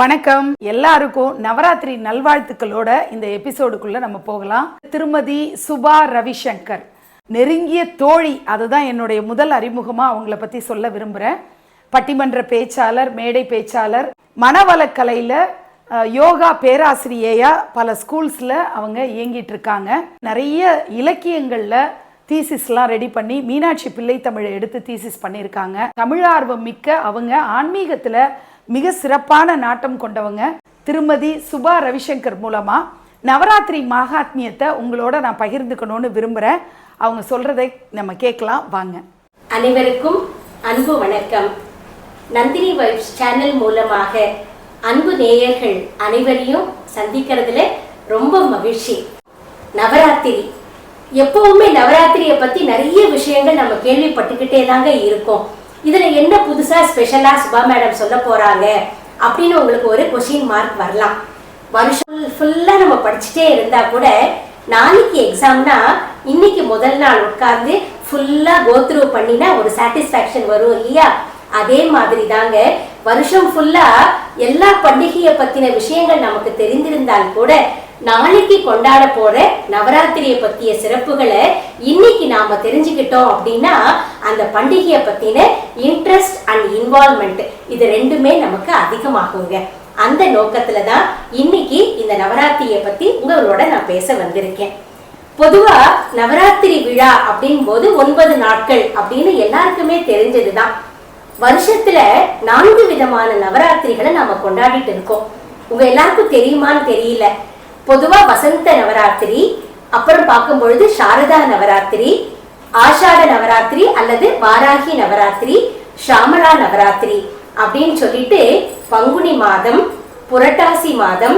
வணக்கம். எல்லாருக்கும் நவராத்திரி நல்வாழ்த்துக்களோட இந்த எபிசோடுக்குள்ள நம்ம போகலாம். திருமதி சுபா ரவிசங்கர். நெருங்கிய தோழி அதுதான் என்னுடைய முதல் அறிமுகமா அவங்கள பத்தி சொல்ல விரும்புகிறேன் பட்டிமன்ற பேச்சாளர் மேடை பேச்சாளர் மனவளக்கலையில யோகா பேராசிரியையா பல ஸ்கூல்ஸ்ல அவங்க இயங்கிட்டு இருக்காங்க நிறைய இலக்கியங்கள்ல தீசிஸ்லாம் ரெடி பண்ணி மீனாட்சி பிள்ளை தமிழை எடுத்து தீசிஸ் பண்ணியிருக்காங்க. தமிழ் ஆர்வம் மிக்க அவங்க ஆன்மீகத்தில் மிக சிறப்பான நாட்டம் கொண்டவங்க திருமதி சுபா ரவிசங்கர் மூலமா. நவராத்திரி மகாத்மியத்தை உங்களோட நான் பகிர்ந்துக்கணும்னு விரும்புகிறேன் அவங்க சொல்றதை நம்ம கேட்கலாம் வாங்க. அனைவருக்கும் அன்பு வணக்கம். நந்தினி வைப்ஸ் சேனல் மூலமாக அன்பு நேயர்கள் அனைவரையும் சந்திக்கிறதுல ரொம்ப மகிழ்ச்சி. நவராத்திரி. எப்பவுமே நவராத்திரியை பத்தி நிறைய விஷயங்கள் நம்ம கேள்விப்பட்டுக்கிட்டே தாங்க இருக்கோம். இதுல என்ன புதுசா ஸ்பெஷலா சுபா மேடம் சொல்ல போறாங்க அப்படின்னு உங்களுக்கு ஒரு கொஷின் மார்க் வரலாம். வருஷம் ஃபுல்லா நம்ம படிச்சுட்டே இருந்தா கூட நாளைக்கு எக்ஸாம்னா இன்னைக்கு முதல் நாள் உட்கார்ந்து ஃபுல்லா கோத்ரூ பண்ணினா ஒரு சாட்டிஸ்ஃபேக்ஷன் வரும் இல்லையா? அதே மாதிரி தாங்க வருஷம் ஃபுல்லா எல்லா பண்டிகையை பத்தின விஷயங்கள் நமக்கு தெரிந்திருந்தால் கூட நாளைக்கு கொண்டாட போற நவராத்திரியை பத்திய சிறப்புகளை இன்னைக்கு நாம தெரிஞ்சுக்கிட்டோம் அப்படின்னா அந்த பண்டிகையை பத்தின இன்ட்ரெஸ்ட் அண்ட் இன்வால்மெண்ட் இது ரெண்டுமே நமக்கு அதிகமாகுங்க. அந்த நோக்கத்துல தான் இன்னைக்கு இந்த நவராத்திரியை பத்தி உங்களோட நான் பேச வந்திருக்கேன். பொதுவா நவராத்திரி விழா அப்படின் போது ஒன்பது நாட்கள் அப்படின்னு எல்லாருக்குமே தெரிஞ்சதுதான். வருஷத்துல நான்கு விதமான நவராத்திரிகளை நாம கொண்டாடிட்டு இருக்கோம். உங்க எல்லாருக்கும் தெரியுமான்னு தெரியல. பொதுவா வசந்த நவராத்திரி அப்புறம் பார்க்கும் பொழுது சாரதா நவராத்திரி ஆஷாட நவராத்திரி அல்லது வாராகி நவராத்திரி ஷாமலா நவராத்திரி அப்படின்னு சொல்லிட்டு பங்குனி மாதம் புரட்டாசி மாதம்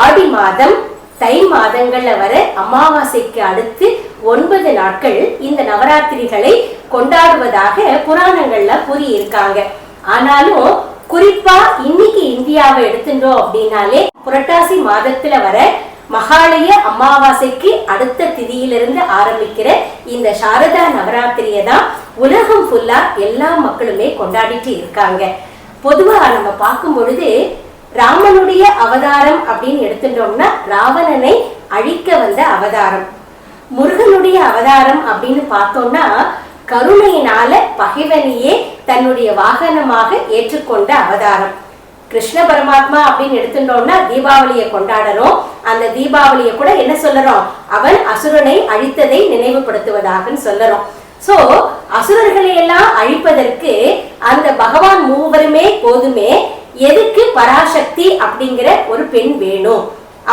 ஆடி மாதம் தை மாதங்கள்ல வர அமாவாசைக்கு அடுத்து ஒன்பது நாட்கள் இந்த நவராத்திரிகளை கொண்டாடுவதாக புராணங்கள்ல கூறியிருக்காங்க. ஆனாலும் குறிப்பா இன்னைக்கு இந்தியாவை எடுத்துட்டோம் அப்படின்னாலே புரட்டாசி மாதத்துல வர மகாலய அமாவாசைக்கு அடுத்த திதியிலிருந்து ஆரம்பிக்கிற இந்த சாரதா நவராத்திரியை தான் உலகம் ஃபுல்லா எல்லா மக்களுமே கொண்டாடிட்டு இருக்காங்க. பொதுவா நம்ம பார்க்கும் பொழுது ராமனுடைய அவதாரம் அப்படின்னு எடுத்துட்டோம்னா ராவணனை அழிக்க வந்த அவதாரம். முருகனுடைய அவதாரம் அப்படின்னு பார்த்தோம்னா கருணையினால பகைவனையே தன்னுடைய வாகனமாக ஏற்றுக்கொண்ட அவதாரம். கிருஷ்ண பரமாத்மா அப்படின்னு எடுத்துட்டோம்னா தீபாவளியை கொண்டாடுறோம் அந்த தீபாவளியை கூட என்ன சொல்லறோம் அவன் அசுரனை அழித்ததை நினைவுபடுத்துவதாகன்னு சொல்லறோம் சோ அசுரர்களை எல்லாம் அழிப்பதற்கு அந்த பகவான் மூவருமே போதுமே எதுக்கு பராசக்தி அப்படிங்கிற ஒரு பெண் வேணும்?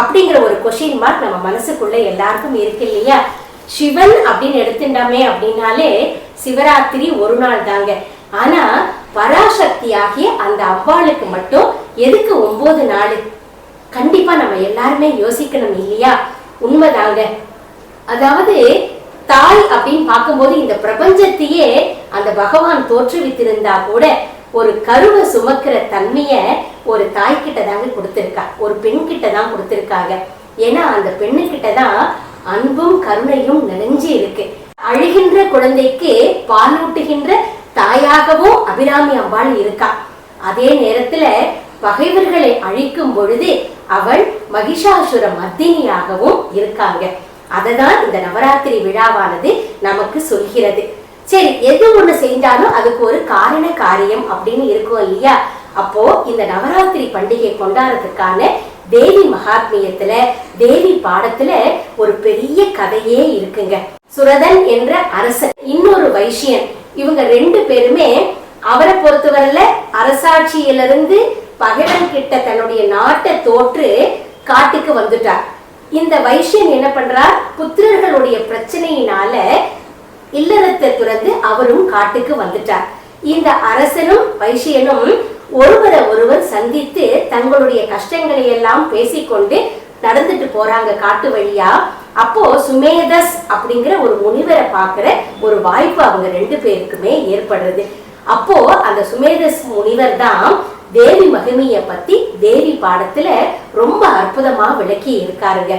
அப்படிங்கிற ஒரு கொஷின் மார்க் நம்ம மனசுக்குள்ள எல்லாருக்கும் இருக்கு இல்லையா? சிவன் அப்படின்னு எடுத்துட்டோமே அப்படின்னாலே சிவராத்திரி ஒரு நாள் தாங்க. ஆனா பராசக்தி ஆகிய அந்த அவ்வாளுக்கு மட்டும் எதுக்கு ஒன்பது நாள்? கண்டிப்பா நம்ம எல்லாருமே யோசிக்கணும் இல்லையா? உண்மைதாங்க. அதாவது தாய் அப்படின்னு பார்க்கும்போது இந்த பிரபஞ்சத்தையே அந்த பகவான் தோற்றுவித்திருந்தா கூட ஒரு கருவை சுமக்கிற தன்மைய ஒரு தாய் கிட்ட தாங்க கொடுத்திருக்கா. ஒரு பெண் கிட்ட தான் கொடுத்திருக்காங்க. ஏன்னா அந்த பெண்ணு கிட்ட தான் அன்பும் கருணையும் நிறைஞ்சு இருக்கு. அழுகின்ற குழந்தைக்கு பாலூட்டுகின்ற தாயாகவும் அபிராமி அம்பாள் இருக்கா? அதே நேரத்துல பகைவர்களை அழிக்கும் பொழுது அவள் மகிஷாசுர மர்த்தினியாகவும் இருக்காங்க. அததான் இந்த நவராத்திரி விழாவானது நமக்கு சொல்கிறது. சரி எது ஒண்ணு செஞ்சாலும் அதுக்கு ஒரு காரண காரியம் அப்படின்னு இருக்கும் இல்லையா? அப்போ இந்த நவராத்திரி பண்டிகை கொண்டாடுறதுக்கான தேவி மகாத்மியத்துல தேவி பாடத்துல ஒரு பெரிய கதையே இருக்குங்க. சுரதன் என்ற அரசன். இன்னொரு வைசியன் இவங்க ரெண்டு பேருமே அவரை பொறுத்தவரையில அரசாட்சியிலிருந்து பகைவன் கிட்ட தன்னுடைய நாட்டை தோற்று காட்டுக்கு வந்துட்டார். இந்த வைஷ்யன் என்ன பண்றார்? புத்திரர்களுடைய பிரச்சனையினால இல்லறத்தை துறந்து அவரும் காட்டுக்கு வந்துட்டார். இந்த அரசனும் வைசியனும் ஒருவரை ஒருவர் சந்தித்து தங்களுடைய கஷ்டங்களை எல்லாம் பேசிக்கொண்டு நடந்துட்டு போறாங்க காட்டு வழியா. அப்போ சுமேதஸ் அப்படிங்கிற ஒரு முனிவரை பார்க்கிற ஒரு வாய்ப்பு அவங்க ரெண்டு பேருக்குமே ஏற்படுறது அப்போ அந்த சுமேதஸ் முனிவர் தான் தேவி மகிமைய பத்தி தேவி பாடத்துல ரொம்ப அற்புதமா விளக்கி இருக்காருங்க.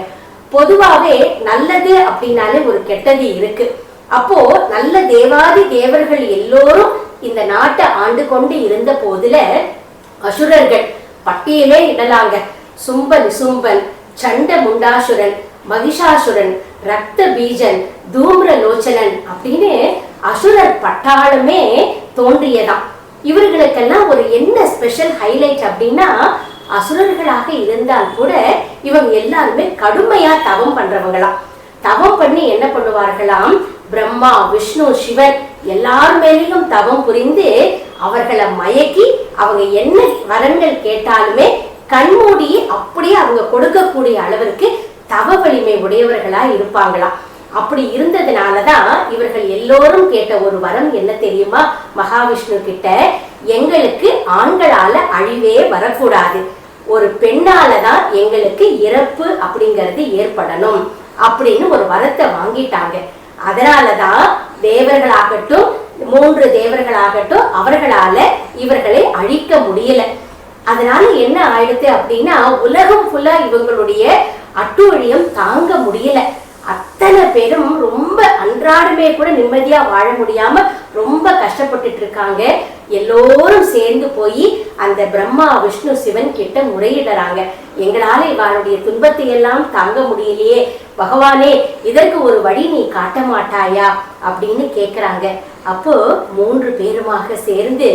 பொதுவாவே நல்லது அப்படின்னாலே ஒரு கெட்டது இருக்கு. அப்போ நல்ல தேவாதி தேவர்கள் எல்லோரும் இந்த நாட்டை ஆண்டு கொண்டு இருந்த போதுல அசுரர்கள் பட்டியலே இடலாங்க. சும்பன் சும்பன் சண்ட முண்டாசுரன் மகிஷாசுரன் ரக்த பீஜன் தூம்ர லோச்சனன் அப்படின்னு அசுரர் பட்டாளமே தோன்றியதான் இவர்களுக்கெல்லாம் ஒரு என்ன ஸ்பெஷல் ஹைலைட் அப்படின்னா அசுரர்களாக இருந்தால் கூட இவங்க எல்லாருமே கடுமையா தவம் பண்றவங்களாம். தவம் பண்ணி என்ன பண்ணுவார்களாம்? பிரம்மா விஷ்ணு சிவன் எல்லார் மேலேயும் தவம் புரிந்து அவர்களை மயக்கி அவங்க என்ன வரங்கள் கேட்டாலுமே கண்மூடி அப்படியே அவங்க கொடுக்கக்கூடிய அளவிற்கு தவ வலிமை உடையவர்களா இருப்பாங்களாம் அப்படி இருந்ததுனாலதான் இவர்கள் எல்லோரும் கேட்ட ஒரு வரம் என்ன தெரியுமா? மகாவிஷ்ணு கிட்ட எங்களுக்கு ஆண்களால அழிவே வரக்கூடாது. ஒரு பெண்ணால தான் எங்களுக்கு இறப்பு அப்படிங்கிறது ஏற்படணும் அப்படின்னு ஒரு வரத்தை வாங்கிட்டாங்க. அதனாலதான் தேவர்களாகட்டும் மூன்று தேவர்களாகட்டும் அவர்களால இவர்களை அழிக்க முடியல. அதனால என்ன ஆயிடுது அப்படின்னா உலகம் ஃபுல்லா இவங்களுடைய அட்டூழியம் தாங்க முடியல. அத்தனை பேரும் ரொம்ப அன்றாடமே கூட நிம்மதியா வாழ முடியாம ரொம்ப கஷ்டப்பட்டுட்டு இருக்காங்க. எல்லோரும் சேர்ந்து போய் அந்த பிரம்மா விஷ்ணு சிவன் கிட்ட முறையிடுறாங்க. எங்களால இவாளுடைய துன்பத்தை எல்லாம் தாங்க முடியலையே. பகவானே இதற்கு ஒரு வழி நீ காட்ட மாட்டாயா அப்படின்னு கேக்குறாங்க. அப்போ மூன்று பேருமாக சேர்ந்து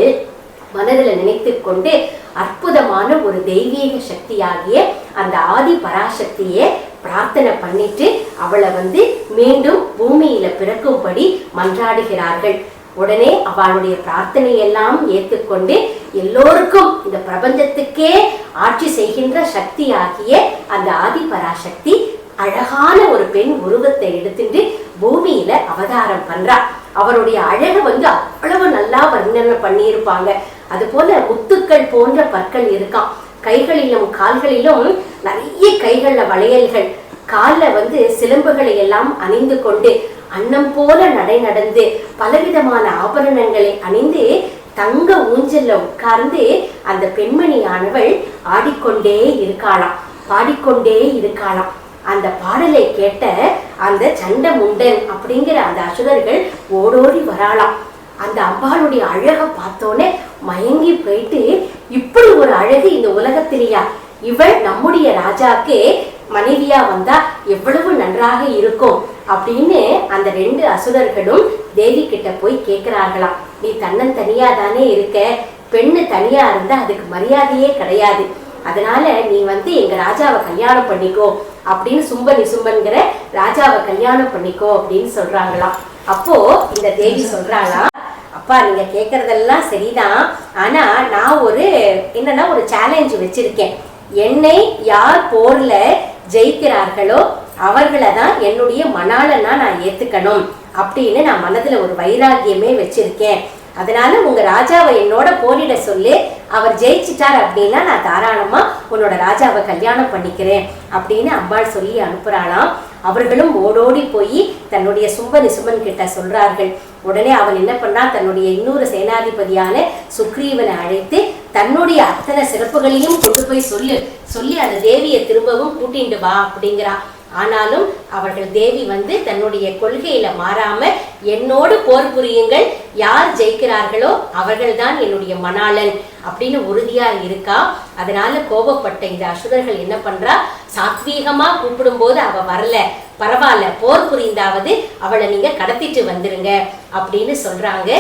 மனதில் நினைத்து கொண்டு அற்புதமான ஒரு தெய்வீக சக்தியாகிய அந்த ஆதி பராசக்தியை பிரார்த்தனை பண்ணிட்டு அவளை வந்து மீண்டும் பூமியில பிறக்கும்படி மன்றாடுகிறார்கள். உடனே அவளுடைய பிரார்த்தனை எல்லாம் ஏற்றுக்கொண்டு எல்லோருக்கும் இந்த பிரபஞ்சத்துக்கே ஆட்சி செய்கின்ற சக்தியாகிய அந்த ஆதி பராசக்தி அழகான ஒரு பெண் உருவத்தை எடுத்துட்டு பூமியில அவதாரம் பண்றா. அவருடைய அழகை வந்து அவ்வளவு நல்லா வர்ணனை பண்ணியிருப்பாங்க. அது போல முத்துக்கள் போன்ற பற்கள் இருக்காம். கைகளிலும் கால்களிலும் நிறைய கைகள்ல வளையல்கள். காலில் வந்து சிலம்புகளை எல்லாம் அணிந்து கொண்டு அன்னம் போல நடை நடந்து பலவிதமான ஆபரணங்களை அணிந்து தங்க ஊஞ்சல்ல உட்கார்ந்து அந்த பெண்மணியானவள் ஆடிக்கொண்டே இருக்காளாம். பாடிக்கொண்டே இருக்காளாம். அந்த பாடலை கேட்ட அந்த சண்ட முண்டன் அப்படிங்கிற அந்த அசுரர்கள் ஓடோடி வராளாம். அந்த அம்பாளுடைய அழகை பார்த்தோன்னே மயங்கி போயிட்டு இப்படி ஒரு அழகு இந்த உலகத்திலேயா? இவள் நம்முடைய ராஜாக்கு மனைவியா வந்தா எவ்வளவு நன்றாக இருக்கும்? அப்படின்னு அந்த ரெண்டு அசுரர்களும் தேவி கிட்ட போய் கேட்கிறார்களாம். நீ தன்னன் தனியா தானே இருக்க? பெண்ணு தனியா இருந்தா அதுக்கு மரியாதையே கிடையாது. அதனால நீ வந்து எங்க ராஜாவை கல்யாணம் பண்ணிக்கோ. அப்படின்னு சும்பனி சும்பன்கிற ராஜாவை கல்யாணம் பண்ணிக்கோ அப்படின்னு சொல்றாங்களாம். அப்போ இந்த தேவி சொல்றாங்களா அப்பா நீங்க கேக்குறதெல்லாம் சரிதான். ஆனா நான் ஒரு என்னன்னா ஒரு சேலஞ்ச் வச்சிருக்கேன். என்னை யார் போர்ல ஜெயிக்கிறார்களோ அவர்களை தான் என்னுடைய மணாலன்னா நான் ஏத்துக்கணும் அப்படின்னு நான் மனதுல ஒரு வைராகியமே வச்சிருக்கேன். அதனால உங்க ராஜாவை என்னோட போரிட சொல்லு. அவர் ஜெயிச்சிட்டார் அப்படின்னா நான் தாராளமா உன்னோட ராஜாவை கல்யாணம் பண்ணிக்கிறேன் அப்படின்னு அம்பாள் சொல்லி அனுப்புறாளாம். அவர்களும் ஓடோடி போய் தன்னுடைய சும்ப நிசுமன் கிட்ட சொல்றார்கள். உடனே அவன் என்ன பண்ணா தன்னுடைய இன்னொரு சேனாதிபதியான சுக்ரீவனை அழைத்து தன்னுடைய அத்தனை சிறப்புகளையும் கொண்டு போய் சொல்லு. சொல்லி அந்த தேவியை திரும்பவும் கூட்டிட்டு வா அப்படிங்கிறா. ஆனாலும் அவர்கள் தேவி வந்து தன்னுடைய கொள்கையில மாறாம என்னோடு போர் புரியுங்கள் யார் ஜெயிக்கிறார்களோ அவர்கள்தான் என்னுடைய மணாளன் அப்படின்னு உறுதியா இருக்கா? அதனால கோபப்பட்ட இந்த அசுரர்கள் என்ன பண்றா? சாத்வீகமா கூப்பிடும்போது அவ வரல. பரவாயில்ல போர் புரிந்தாவது அவளை நீங்க கடத்திட்டு வந்துருங்க அப்படின்னு சொல்றாங்க.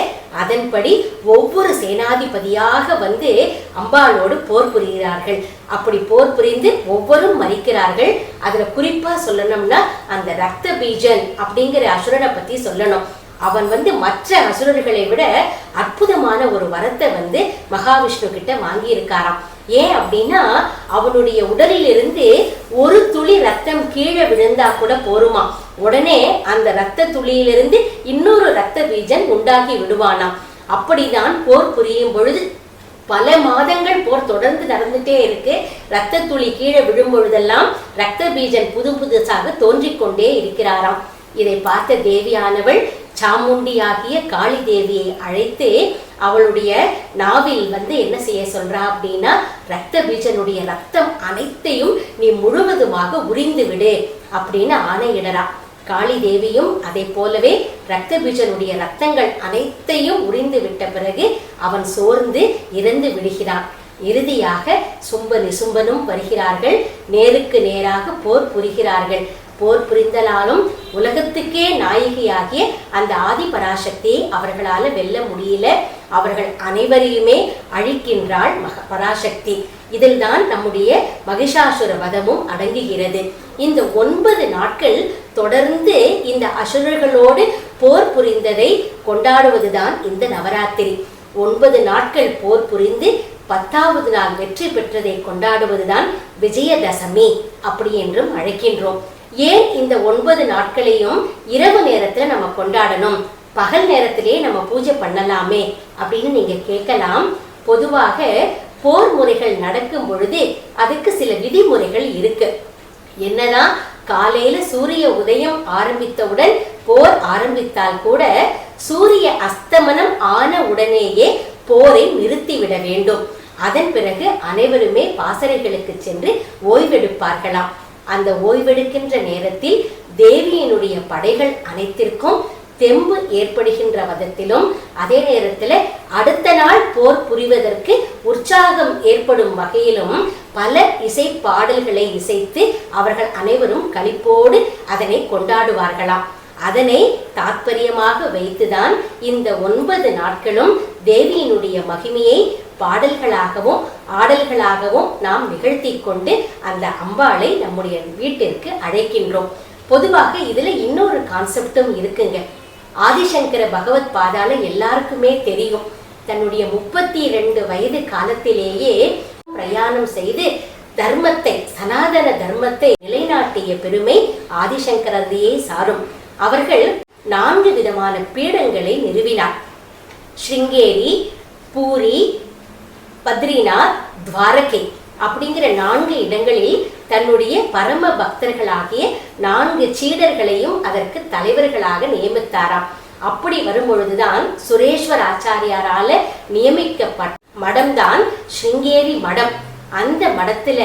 அதன்படி ஒவ்வொரு சேனாதிபதியாக வந்து அம்பாளோடு போர் புரிகிறார்கள். அப்படி போர் புரிந்து ஒவ்வொரும் மறிக்கிறார்கள் அதுல குறிப்பா சொல்லணும்னா அந்த ரத்த பீஜன் அப்படிங்கிற அசுரனை பத்தி சொல்லணும். அவன் வந்து மற்ற அசுரர்களை விட அற்புதமான ஒரு வரத்தை வந்து மகாவிஷ்ணு கிட்ட வாங்கி இருக்காராம் ஏன் அப்படின்னா அவனுடைய உடலிலிருந்து ஒரு துளி ரத்தம் கீழே விழுந்தா கூட போருமா? உடனே அந்த ரத்த துளியிலிருந்து இன்னொரு ரத்த பீஜன் உண்டாகி விடுவானாம். அப்படிதான் போர் புரியும் பொழுது பல மாதங்கள் போர் தொடர்ந்து நடந்துட்டே இருக்கு. ரத்த துளி கீழே விழும் பொழுதெல்லாம் ரத்த பீஜன் புது புதுசாக தோன்றிக் கொண்டே இருக்கிறாராம். இதை பார்த்த தேவியானவள் சாமுண்டியாகிய காளி தேவியை அழைத்து அவளுடைய நாவில் வந்து என்ன செய்ய சொல்றா அப்படின்னா ரத்த பீஜனுடைய ரத்தம் அனைத்தையும் நீ முழுவதுமாக உறிந்து விடு அப்படின்னு ஆணையிடறா. காளி தேவியும் அதை போலவே ரத்த பீஜனுடைய ரத்தங்கள் அனைத்தையும் உறிந்து விட்ட பிறகு அவன் சோர்ந்து இறந்து விடுகிறான். இறுதியாக சும்ப நிசும்பனும் வருகிறார்கள். நேருக்கு நேராக போர் புரிகிறார்கள். போர் புரிந்தலாலும் உலகத்துக்கே நாயகியாகிய அந்த ஆதி பராசக்தியை அவர்களால வெல்ல முடியல. அவர்கள் அனைவரையுமே அழிக்கின்றாள் மக பராசக்தி. இதில் தான் நம்முடைய மகிஷாசுர வதமும் அடங்குகிறது. இந்த ஒன்பது நாட்கள் தொடர்ந்து இந்த அசுரர்களோடு போர் புரிந்ததை கொண்டாடுவதுதான் இந்த நவராத்திரி. ஒன்பது நாட்கள் போர் புரிந்து பத்தாவது நாள் வெற்றி பெற்றதை கொண்டாடுவதுதான் விஜயதசமி அப்படி என்றும் அழைக்கின்றோம். ஏன் இந்த ஒன்பது நாட்களையும் இரவு நேரத்துல நம்ம கொண்டாடணும்? பகல் நேரத்திலே நம்ம பூஜை பண்ணலாமே அப்படின்னு நீங்க கேட்கலாம். பொதுவாக போர் முறைகள் நடக்கும் பொழுது அதுக்கு சில விதிமுறைகள் இருக்கு. என்னதான் காலையில சூரிய உதயம் ஆரம்பித்தவுடன் போர் ஆரம்பித்தால் கூட சூரிய அஸ்தமனம் ஆன உடனேயே போரை நிறுத்திவிட வேண்டும். அதன் பிறகு அனைவருமே பாசறைகளுக்கு சென்று ஓய்வெடுப்பார்களாம். அந்த ஓய்வெடுக்கின்ற நேரத்தில் தேவியினுடைய படைகள் அனைத்திற்கும் தெம்பு ஏற்படுகின்ற விதத்திலும் அதே நேரத்தில் அடுத்த நாள் போர் புரிவதற்கு உற்சாகம் ஏற்படும் வகையிலும் பல இசை பாடல்களை இசைத்து அவர்கள் அனைவரும் களிப்போடு அதனை கொண்டாடுவார்களாம். அதனை தாத்பரியமாக வைத்துதான் இந்த ஒன்பது நாட்களும் தேவியினுடைய மகிமையை பாடல்களாகவும் ஆடல்களாகவும் நாம் நிகழ்த்தி கொண்டு அந்த அம்பாளை நம்முடைய வீட்டிற்கு அழைக்கின்றோம். பொதுவாக இதுல இன்னொரு கான்செப்டும் இருக்குங்க. ஆதிசங்கர பகவத் பாதால எல்லாருக்குமே தெரியும். தன்னுடைய முப்பத்தி ரெண்டு வயது காலத்திலேயே பிரயாணம் செய்து தர்மத்தை சனாதன தர்மத்தை நிலைநாட்டிய பெருமை ஆதிசங்கரதையே சாரும். அவர்கள் நான்கு விதமான பீடங்களை நிறுவினார். ஸ்ருங்கேரி பூரி பத்ரிநாத் துவாரகை அப்படிங்கிற நான்கு இடங்களில் தன்னுடைய பரம பக்தர்களாகிய நான்கு சீடர்களையும் அதற்கு தலைவர்களாக நியமித்தாராம். அப்படி வரும்பொழுதுதான் சுரேஸ்வர் ஆச்சாரியாரால நியமிக்கப்பட்ட மடம்தான் ஸ்ருங்கேரி மடம். அந்த மடத்துல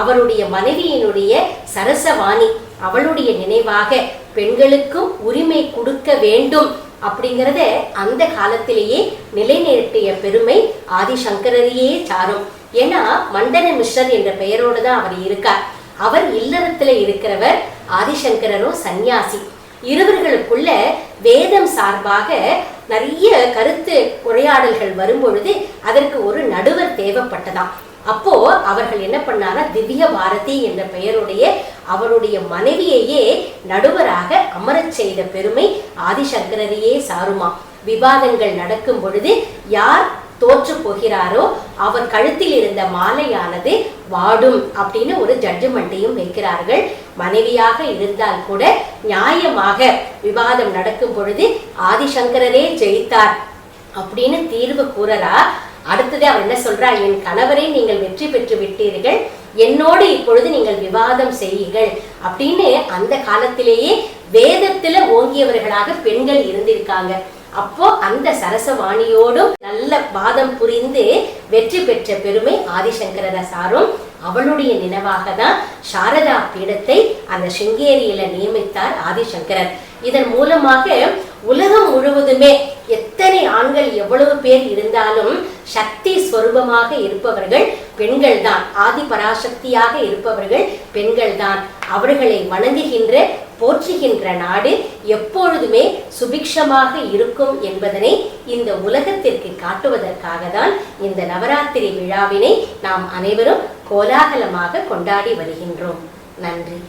அவருடைய மனைவியினுடைய சரசவாணி அவளுடைய நினைவாக பெண்களுக்கும் உரிமை கொடுக்க வேண்டும் அப்படிங்கிறத அந்த காலத்திலேயே நிலைநிறுத்திய பெருமை ஆதிசங்கரையே சாரும். ஏன்னா மண்டன மிஸ்ரர் என்ற பெயரோடு தான் அவர் இருக்கார். அவர் இல்லறத்துல இருக்கிறவர் ஆதிசங்கரரும் சந்நியாசி. இருவர்களுக்குள்ள வேதம் சார்பாக நிறைய கருத்து உரையாடல்கள் வரும்பொழுது அதற்கு ஒரு நடுவர் தேவைப்பட்டதாம். அப்போ அவர்கள் என்ன பண்ணாரா திவ்ய பாரதி என்ற பெயருடைய அவருடைய மனைவியையே நடுவராக அமரச் செய்த பெருமை ஆதிசங்கரரையே சாருமா. விவாதங்கள் நடக்கும் பொழுது யார் தோற்று போகிறாரோ அவர் கழுத்தில் இருந்த மாலையானது வாடும் அப்படின்னு ஒரு ஜட்ஜ்மெண்ட்டையும் வைக்கிறார்கள். மனைவியாக இருந்தால் கூட நியாயமாக விவாதம் நடக்கும் பொழுது ஆதிசங்கரரே ஜெயித்தார் அப்படின்னு தீர்வு கூறறா அடுத்தது அவர் என்ன சொல்றார் என் கணவரை நீங்கள் வெற்றி பெற்று விட்டீர்கள். என்னோடு இப்பொழுது நீங்கள் விவாதம் செய்யுங்கள். அப்படின்னு அந்த காலத்திலேயே வேதத்துல ஓங்கியவர்களாக பெண்கள் இருந்திருக்காங்க. அப்போ அந்த சரசவாணியோடும் நல்ல வாதம் புரிந்து வெற்றி பெற்ற பெருமை ஆதிசங்கர சாரும் அவளுடைய நினைவாக தான் சாரதா பீடத்தை அந்த சிங்கேரியில நியமித்தார் ஆதிசங்கரர். இதன் மூலமாக உலகம் முழுவதுமே எத்தனை ஆண்கள் எவ்வளவு பேர் இருந்தாலும் சக்தி ஸ்வரூபமாக இருப்பவர்கள் பெண்கள் தான் ஆதி பராசக்தியாக இருப்பவர்கள் பெண்கள் தான் அவர்களை வணங்குகின்ற போற்றுகின்ற நாடு எப்பொழுதுமே சுபிக்ஷமாக இருக்கும் என்பதனை இந்த உலகத்திற்கு காட்டுவதற்காக தான் இந்த நவராத்திரி விழாவினை நாம் அனைவரும் கோலாகலமாக கொண்டாடி வருகின்றோம். நன்றி.